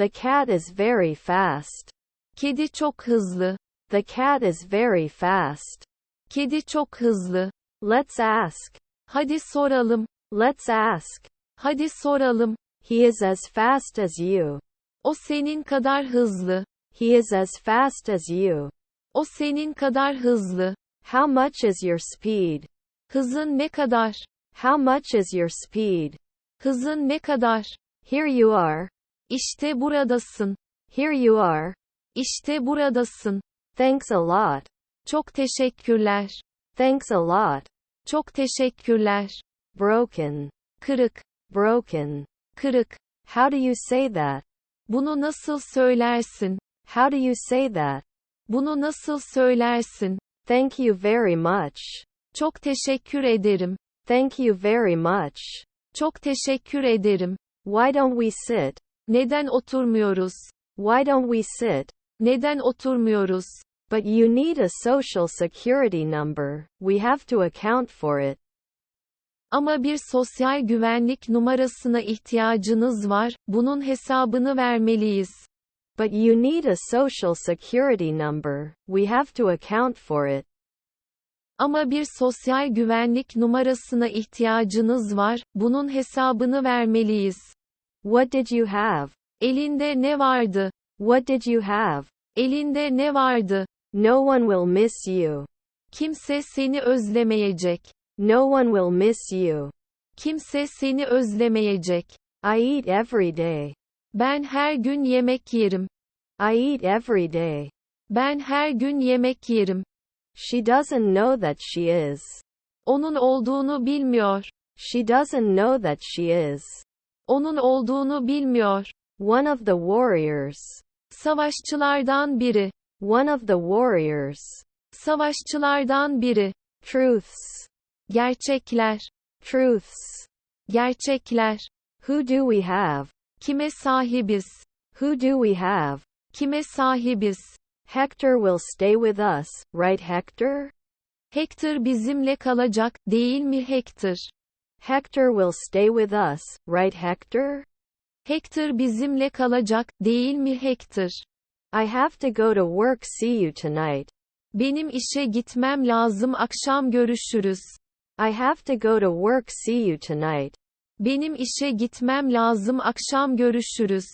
The cat is very fast. Kedi çok hızlı. The cat is very fast. Kedi çok hızlı. Let's ask. Hadi soralım. Let's ask. Hadi soralım. He is as fast as you. O senin kadar hızlı. He is as fast as you. O senin kadar hızlı. How much is your speed? Hızın ne kadar? How much is your speed? Hızın ne kadar? Here you are. İşte buradasın. Here you are. İşte buradasın. Thanks a lot. Çok teşekkürler. Thanks a lot. Çok teşekkürler. Broken. Kırık. Broken. Kırık. How do you say that? Bunu nasıl söylersin? How do you say that? Bunu nasıl söylersin? Thank you very much. Çok teşekkür ederim. Thank you very much. Çok teşekkür ederim. Why don't we sit? Neden oturmuyoruz? Why don't we sit? Neden oturmuyoruz? But you need a social security number. We have to account for it. Ama bir sosyal güvenlik numarasına ihtiyacınız var. Bunun hesabını vermeliyiz. But you need a social security number. We have to account for it. Ama bir sosyal güvenlik numarasına ihtiyacınız var. Bunun hesabını vermeliyiz. What did you have? Elinde ne vardı? What did you have? Elinde ne vardı? No one will miss you. Kimse seni özlemeyecek. No one will miss you. Kimse seni özlemeyecek. I eat every day. Ben her gün yemek yerim. I eat every day. Ben her gün yemek yerim. She doesn't know that she is. Onun olduğunu bilmiyor. She doesn't know that she is. Onun olduğunu bilmiyor. One of the warriors. Savaşçılardan biri. One of the warriors. Savaşçılardan biri. Truths. Gerçekler. Truths. Gerçekler. Who do we have? Kime sahibiz? Who do we have? Kime sahibiz? Hector will stay with us, right Hector? Hector bizimle kalacak, değil mi Hector? Hector will stay with us, right Hector? Hector bizimle kalacak, değil mi Hector? I have to go to work see you tonight. Benim işe gitmem lazım akşam görüşürüz. I have to go to work see you tonight. Benim işe gitmem lazım akşam görüşürüz.